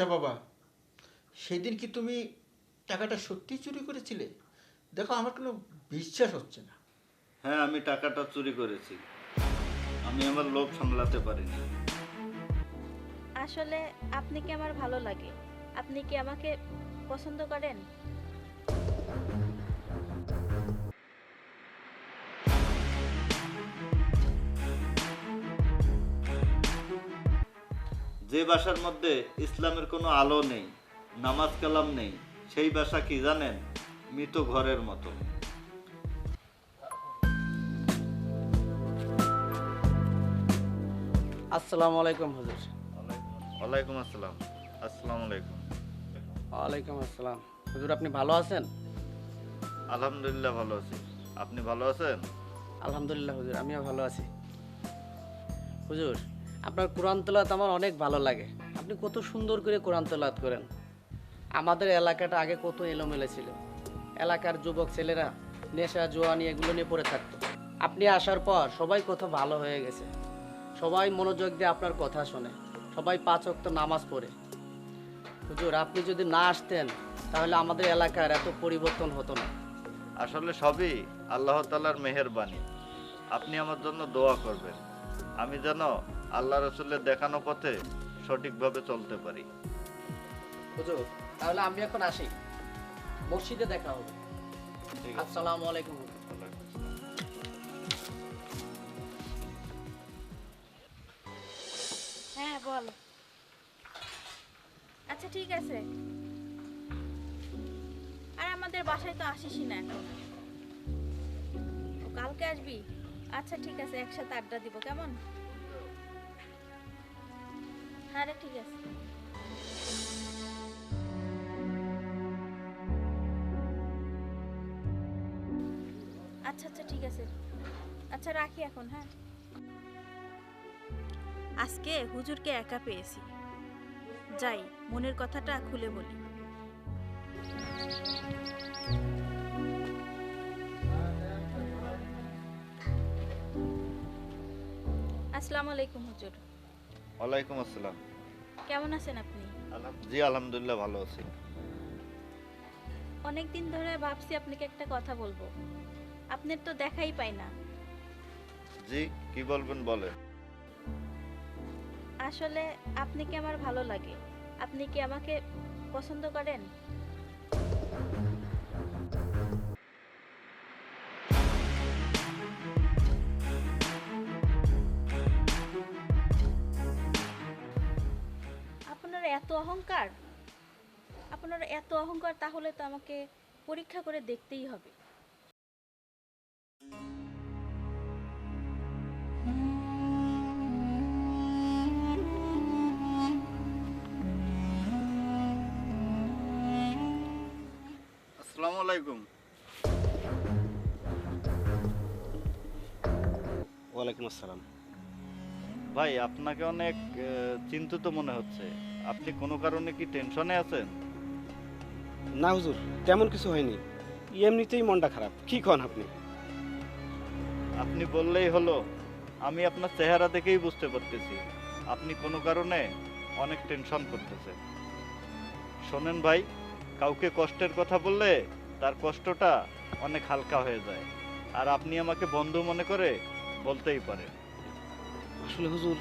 আচ্ছা বাবা সেদিন কি তুমি টাকাটা সত্যি চুরি করেছিলে? দেখো আমার কোনো বিশ্বাস হচ্ছে না। হ্যাঁ আমি টাকাটা চুরি করেছি। আমি আমার লোভ সামলাতে পারিনি। আসলে আপনি কি আমার ভালো লাগে? আপনি কি আমাকে পছন্দ করেন? যে বাসার মধ্যে ইসলামের কোনো আলো নেই নামাজ কালাম নেই সেই বাসা কি জানেন? মৃত ঘরের মতো। আসসালামু আলাইকুম হুজুর। ওয়ালাইকুম আসসালাম। আসসালামু আলাইকুম। ওয়ালাইকুম আসসালাম। হুজুর আপনি ভালো আছেন? আলহামদুলিল্লাহ ভালো আছি। আপনি ভালো আছেন? আলহামদুলিল্লাহ হুজুর আমিও ভালো আছি। হুজুর আপনার কোরআন তেলাওয়াত আমার অনেক ভালো লাগে। আপনি কত সুন্দর করে কোরআন তেলাওয়াত করেন। আমাদের এলাকাটা আগে কত এলোমেলো ছিল। এলাকার যুবক ছেলেরা নেশা, জোয়ানি এগুলো নিয়ে পড়ে থাকতো। আপনি আসার পর সবাই কত ভালো হয়ে গেছে। সবাই মনোযোগ দিয়ে আপনার কথা শোনে। সবাই পাঁচ ওয়াক্ত নামাজ পড়ে। হুজুর, আপনি যদি না আসতেন, তাহলে আমাদের এলাকার এত পরিবর্তন হতো না। আসলে সবই আল্লাহ তালার মেহেরবানি। আপনি আমার জন্য দোয়া করবেন। আমি যেন আল্লাহ রসুলের দেখানো পথে সঠিকভাবে চলতে পারি। হুজুর তাহলে আমি এখন আসি। মসজিদে দেখা হবে। আসসালামু আলাইকুম। হ্যাঁ বল। আচ্ছা ঠিক আছে। আর আমাদের বাসায় তো আসিসই না এখন। কালকে আসবি? আচ্ছা ঠিক আছে একসাথে আড্ডা দিব কেমন? হ্যাঁ রে ঠিক আছে। আচ্ছা আচ্ছা ঠিক আছে। আচ্ছা রাখি এখন হ্যাঁ। আজকে হুজুরকে একা পেয়েছি। যাই মনের কথাটা খুলে বলি। আসসালামু আলাইকুম হুজুর। ওয়ালাইকুম আসসালাম। কেমন আছেন আপনি? জি আলহামদুলিল্লাহ ভালো আছি। অনেক দিন ধরে ভাবছি আপনাকে একটা কথা বলব। আপনার তো দেখাই পাই না। জি কি বলবেন বলেন। আসলে আপনি কি আমার ভালো লাগে? আপনি কি আমাকে পছন্দ করেন? এত অহংকার? আপনার এত অহংকার তাহলে তো আমাকে পরীক্ষা করে দেখতেই হবে। আসসালামু আলাইকুম। ওয়ালাইকুম আসসালাম। ভাই আপনাকে অনেক চিন্তিত মনে হচ্ছে। আপনি কোনো কারণে কি টেনশনে আছেন? না হুজুর তেমন কিছু হয়নি। এমনিতেই মনটা খারাপ। কি কন আপনি? আপনি বললেই হলো আমি আপনার চেহারা দেখেই বুঝতে পারতেছি। আপনি কোনো কারণে অনেক টেনশন করতেছেন। শোনেন ভাই কাউকে কষ্টের কথা বললে তার কষ্টটা অনেক হালকা হয়ে যায়। আর আপনি আমাকে বন্ধু মনে করে বলতেই পারেন। আসলে হুজুর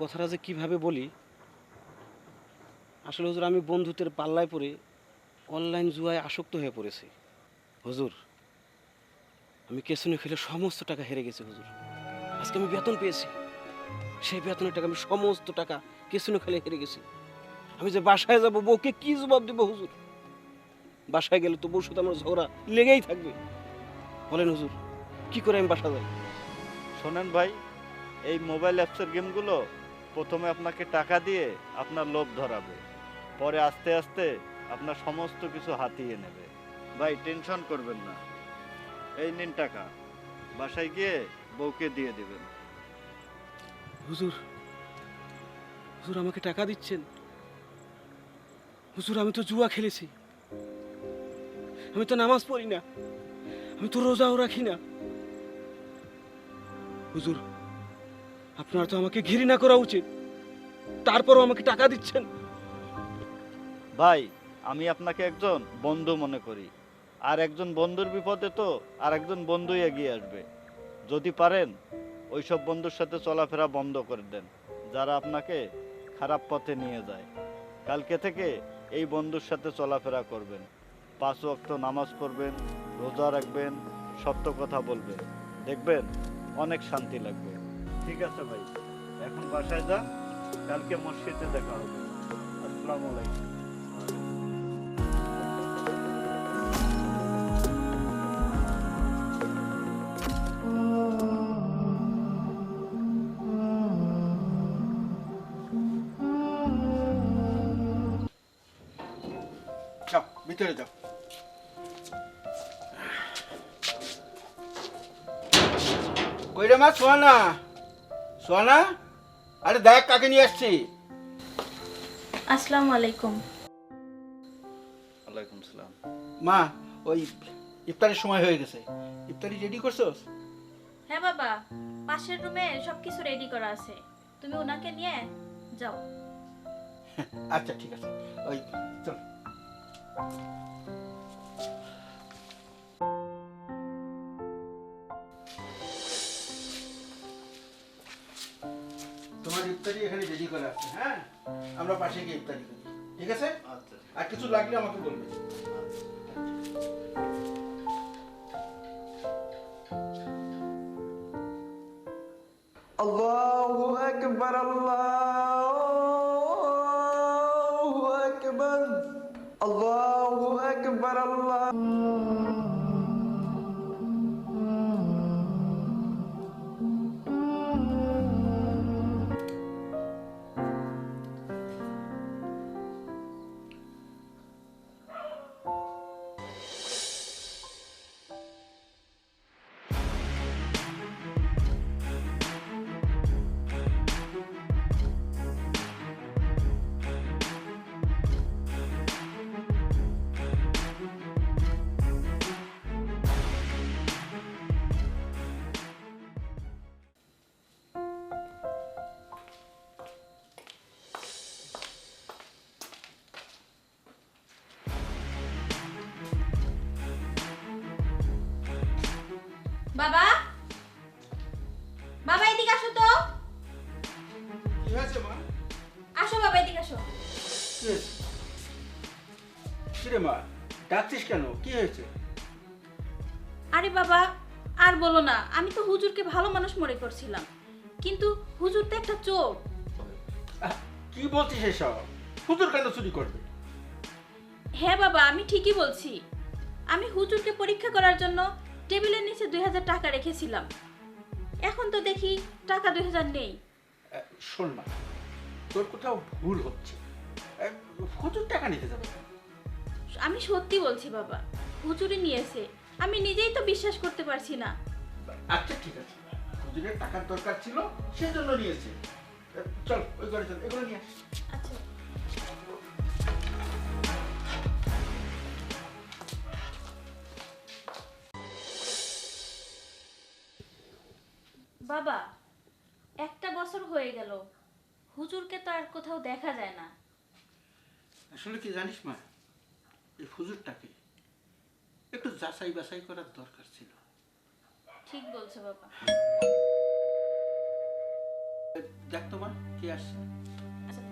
কথাটা যে কীভাবে বলি? আসলে হুজুর, আমি বন্ধুত্বের পাল্লায় পড়ে অনলাইন জুয়ায় আসক্ত হয়ে পড়েছি। হুজুর, আমি কেসনে খেলে সমস্ত টাকা হেরে গেছি হুজুর। আজকে আমি বেতন পেয়েছি। সেই বেতনের টাকা আমি সমস্ত টাকা কেসনে খেলে হেরে গেছি। আমি যে বাসায় যাব, বউকে কি জবাব দেবো হুজুর? বাসায় গেলে তো বউর সাথে আমার ঝগড়া লেগেই থাকবে। বলেন হুজুর, কি করে আমি বাসা যাই? শোনেন ভাই, এই মোবাইল অ্যাপসের গেমগুলো প্রথমে আপনাকে টাকা দিয়ে আপনার লোভ ধরাবে। পরে আস্তে আস্তে আপনার সমস্ত কিছু হাতিয়ে নেবে। ভাই, টেনশন করবেন না। এই নিন টাকা। বাসায় গিয়ে বউকে দিয়ে দেবেন। হুজুর হুজুর আমাকে টাকা দিচ্ছেন। হুজুর, আমি তো জুয়া খেলেছি। আমি তো নামাজ পড়ি না। আমি তো রোজাও রাখি না। হুজুর আপনার তো আমাকে ঘৃণা করা উচিত। তারপরও আমাকে টাকা দিচ্ছেন। ভাই, আমি আপনাকে একজন বন্ধু মনে করি। আর একজন বন্ধুর বিপদে তো আর একজন বন্ধুই এগিয়ে আসবে। যদি পারেন, ওইসব বন্ধুর সাথে চলাফেরা বন্ধ করে দেন, যারা আপনাকে খারাপ পথে নিয়ে যায়। কালকে থেকে এই বন্ধুর সাথে চলাফেরা করবেন। পাঁচ ওয়াক্ত নামাজ পড়বেন, রোজা রাখবেন, সত্য কথা বলবেন। দেখবেন অনেক শান্তি লাগবে। ঠিক আছে ভাই। এখন বাসায় যান, কালকে মসজিদে দেখা হবে। আসসালামু আলাইকুম। যাও, ভিতরে যাও। কইরে মা সোয়ানা সোয়ানা আরে দেখ কাকে নিয়ে আসছি। আসসালামু আলাইকুম। ওয়ালাইকুম সালাম মা ওই ইফতারের সময় হয়ে গেছে। ইফতারি রেডি করছোস? হ্যাঁ বাবা পাশের রুমে সবকিছু রেডি করা আছে। তুমি ওনাকে নিয়ে যাও। আচ্ছা ঠিক আছে। ওই চল। ইফতারি এখানে রেডি করে আছে হ্যাঁ? আমরা পাশে গিয়ে ইফতারি করি। ঠিক আছে? আচ্ছা। আর কিছু লাগলে আমাকে বলবে মা ডাকছিস কেন? কি হয়েছে? আরে বাবা আর বলো না আমি তো হুজুরকে ভালো মানুষ মনে করছিলাম। কিন্তু হুজুর তো একটা চোখ কি বলছিস এসব? হুজুর কেন চুরি করবে? হ্যাঁ বাবা আমি ঠিকই বলছি। আমি হুজুরকে পরীক্ষা করার জন্য টেবিলের নিচে দুই হাজার টাকা রেখেছিলাম। এখন তো দেখি টাকা দুই হাজার নেই। শোন মা তোর কোথাও ভুল হচ্ছে। হুজুর টাকা নিতে যাবে? আমি সত্যি বলছি বাবা হুজুরই নিয়েছে আমি নিজেই তো বিশ্বাস করতে পারছি না। আচ্ছা ঠিক আছে। হুজুরের টাকার দরকার ছিল সেজন্য নিয়েছে। চল ওই ঘরে চল এগুলো নিয়ে আস আচ্ছা। বাবা একটা বছর হয়ে গেল। হুজুরকে তো আর কোথাও দেখা যায় না। আসলে কি জানিস মা এই হুজুরটাকে একটু যাচাই বাছাই করার দরকার ছিল। ঠিক বলছো বাবা। দেখ তোমার কি আসছে? আচ্ছা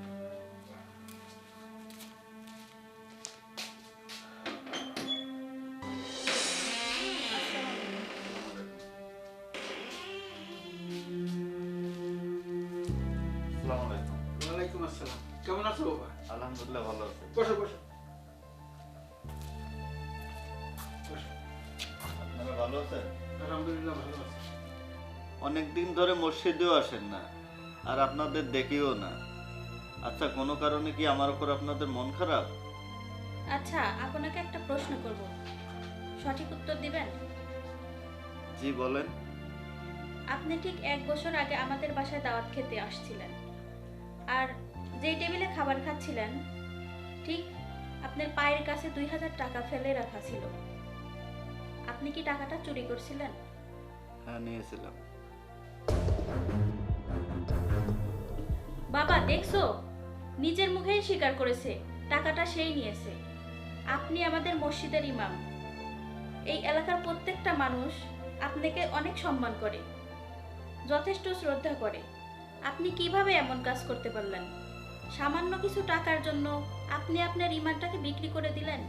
আসসালামু আলাইকুম। ওয়ালাইকুম আসসালাম। কেমন আছো বাবা? আলহামদুলিল্লাহ ভালো আছি। বসো বসো। অনেক দিন ধরে মসজিদেও আসেন না আর আপনাদের দেখিও না। আচ্ছা কোনো কারণে কি আমার উপর আপনাদের মন খারাপ? আচ্ছা আপনাকে একটা প্রশ্ন করব। সঠিক উত্তর দিবেন? জি বলেন। আপনি ঠিক এক বছর আগে আমাদের বাসায় দাওয়াত খেতে আসছিলেন। আর যেই টেবিলে খাবার খাচ্ছিলেন ঠিক আপনার পায়ের কাছে দুই হাজার টাকা ফেলে রাখা ছিল। আপনি কি টাকাটা চুরি করছিলেন? হ্যাঁ নিয়েছিলাম। বাবা, দেখছ? নিজের মুখেই স্বীকার করেছে, টাকাটা সেই নিয়েছে। আপনি আমাদের মসজিদের ইমাম। এই এলাকার প্রত্যেকটা মানুষ আপনাকে অনেক সম্মান করে, যথেষ্ট শ্রদ্ধা করে। আপনি কীভাবে এমন কাজ করতে পারলেন? সামান্য কিছু টাকার জন্য আপনি আপনার ইমানটাকে বিক্রি করে দিলেন?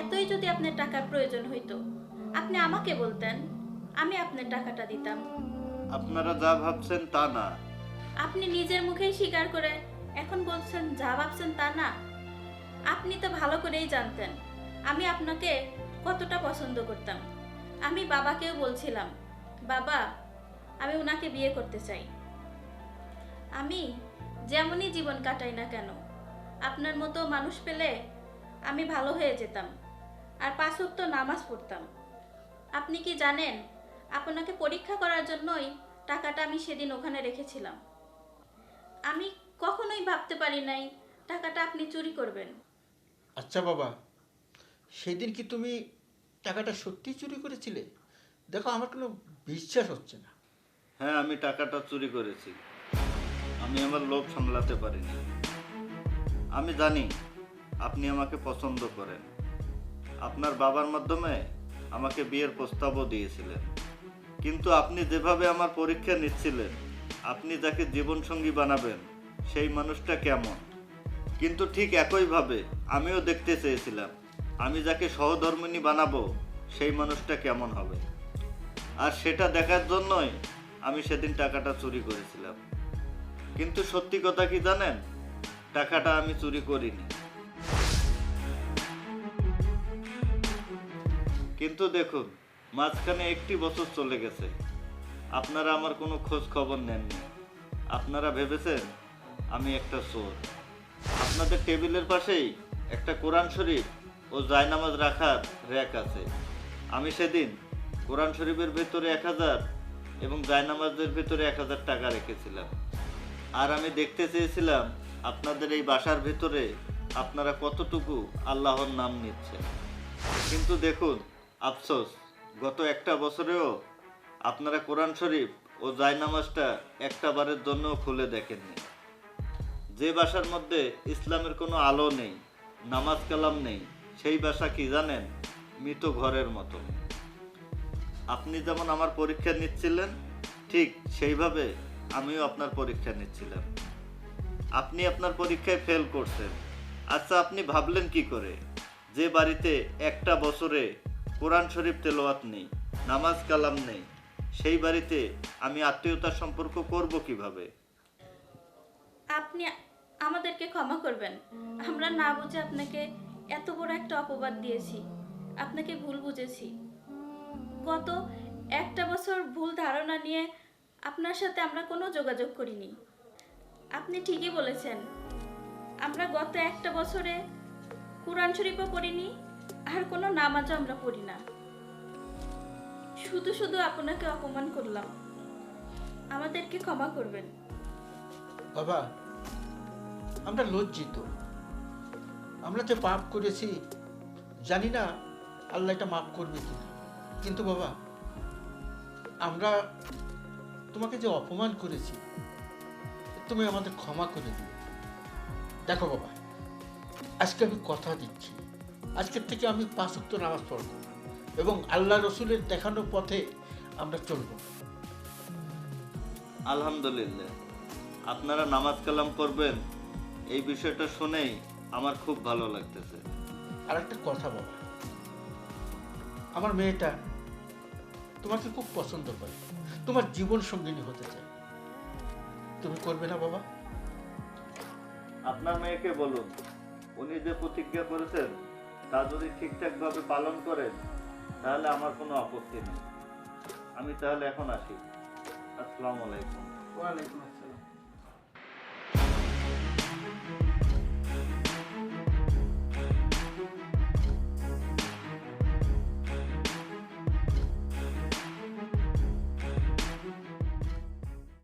এতই যদি আপনার টাকার প্রয়োজন হইতো, আপনি আমাকে বলতেন আমি আপনার টাকাটা দিতাম। আপনারা যা ভাবছেন তা না। আপনি নিজের মুখেই স্বীকার করে এখন বলছেন যা ভাবছেন তা না। আপনি তো ভালো করেই জানতেন আমি আপনাকে কতটা পছন্দ করতাম। আমি বাবাকেও বলছিলাম বাবা আমি ওনাকে বিয়ে করতে চাই। আমি যেমনই জীবন কাটাই না কেন আপনার মতো মানুষ পেলে আমি ভালো হয়ে যেতাম। আর পাঁচ ওয়াক্ত নামাজ পড়তাম। আপনি কি জানেন আপনাকে পরীক্ষা করার জন্যই টাকাটা আমি সেদিন ওখানে রেখেছিলাম। আমি কখনোই ভাবতে পারি নাই টাকাটা আপনি চুরি করবেন। আচ্ছা বাবা সেদিন কি তুমি টাকাটা সত্যি চুরি করেছিলে? দেখো আমার কোনো বিশ্বাস হচ্ছে না। হ্যাঁ আমি টাকাটা চুরি করেছি। আমি আমার লোভ সামলাতে পারি পারিনি। আমি জানি আপনি আমাকে পছন্দ করেন। আপনার বাবার মাধ্যমে আমাকে বিয়ের প্রস্তাবও দিয়েছিলেন। কিন্তু আপনি যেভাবে আমার পরীক্ষা নিচ্ছিলেন, আপনি যাকে জীবনসঙ্গী বানাবেন, সেই মানুষটা কেমন? কিন্তু ঠিক একইভাবে আমিও দেখতে চেয়েছিলাম, আমি যাকে সহধর্মিনী বানাবো, সেই মানুষটা কেমন হবে? আর সেটা দেখার জন্যই আমি সেদিন টাকাটা চুরি করেছিলাম। কিন্তু সত্যি কথা কি জানেন? টাকাটা আমি চুরি করিনি। কিন্তু দেখুন মাঝখানে একটি বছর চলে গেছে। আপনারা আমার কোনো খোঁজ খবর নেননি। আপনারা ভেবেছেন আমি একটা চোর। আপনাদের টেবিলের পাশেই একটা কোরআন শরীফ ও জায়নামাজ রাখার র্যাক আছে। আমি সেদিন কোরআন শরীফের ভেতরে এক হাজার এবং জায়নামাজের ভেতরে এক হাজার টাকা রেখেছিলাম। আর আমি দেখতে চেয়েছিলাম আপনাদের এই বাসার ভেতরে আপনারা কতটুকু আল্লাহর নাম নিচ্ছেন। কিন্তু দেখুন, আফসোস গত একটা বছরেও আপনারা কোরআন শরীফ ও জায়নামাজটা একটা বারের জন্য খুলে দেখেননি। যে বাসার মধ্যে ইসলামের কোনো আলো নেই, নামাজ কালাম নেই, সেই বাসা কি জানেন? মৃত ঘরের মতো। আপনি যেমন আমার পরীক্ষা নিচ্ছিলেন, ঠিক সেইভাবে আমিও আপনার পরীক্ষা নিচ্ছিলাম। আপনি আপনার পরীক্ষায় ফেল করছেন। আচ্ছা আপনি ভাবলেন কি করে? যে বাড়িতে একটা বছরে কোরআন শরীফ তেলোয়াত নেই, নামাজ কালাম নেই, সেই বাড়িতে আমি আত্মীয়তার সম্পর্ক করব কীভাবে? আপনি আমাদেরকে ক্ষমা করবেন। আমরা না বুঝে আপনাকে এত বড় একটা অপবাদ দিয়েছি। আপনাকে ভুল বুঝেছি। গত একটা বছর ভুল ধারণা নিয়ে আপনার সাথে আমরা কোনো যোগাযোগ করিনি। আপনি ঠিকই বলেছেন। আমরা গত একটা বছরে কোরআন শরীফও পড়িনি আর কোনো নামাজও আমরা পড়ি না। শুধু শুধু আপনাকে অপমান করলাম। আমাদেরকে ক্ষমা করবেন। বাবা, আমরা লজ্জিত। আমরা যে পাপ করেছি, জানি না আল্লাহ এটা মাফ করবে কি কিন্তু বাবা, আমরা তোমাকে যে অপমান করেছি, তুমি আমাদের ক্ষমা করে দিও। দেখো বাবা, আজকে আমি কথা দিচ্ছি। আজকের থেকে আমি পাঁচ ওয়াক্ত নামাজ পড়ব এবং আল্লাহ রসুলের দেখানো পথে আমরা চলবো। আলহামদুলিল্লাহ। আপনারা নামাজ কালাম করবেন এই বিষয়টা শুনেই আমার খুব ভালো লাগতেছে। আর একটা কথা বাবা আমার মেয়েটা তোমাকে খুব পছন্দ করে তোমার জীবন সঙ্গিনী হতে চায়। তুমি করবে না বাবা? আপনার মেয়েকে বলুন উনি যে প্রতিজ্ঞা করেছেন তা যদি ঠিকঠাকভাবে পালন করেন, তাহলে আমার কোনো আপত্তি নেই। আমি তাহলে এখন আসি। আসসালামু আলাইকুম। ওয়ালাইকুম আসসালাম।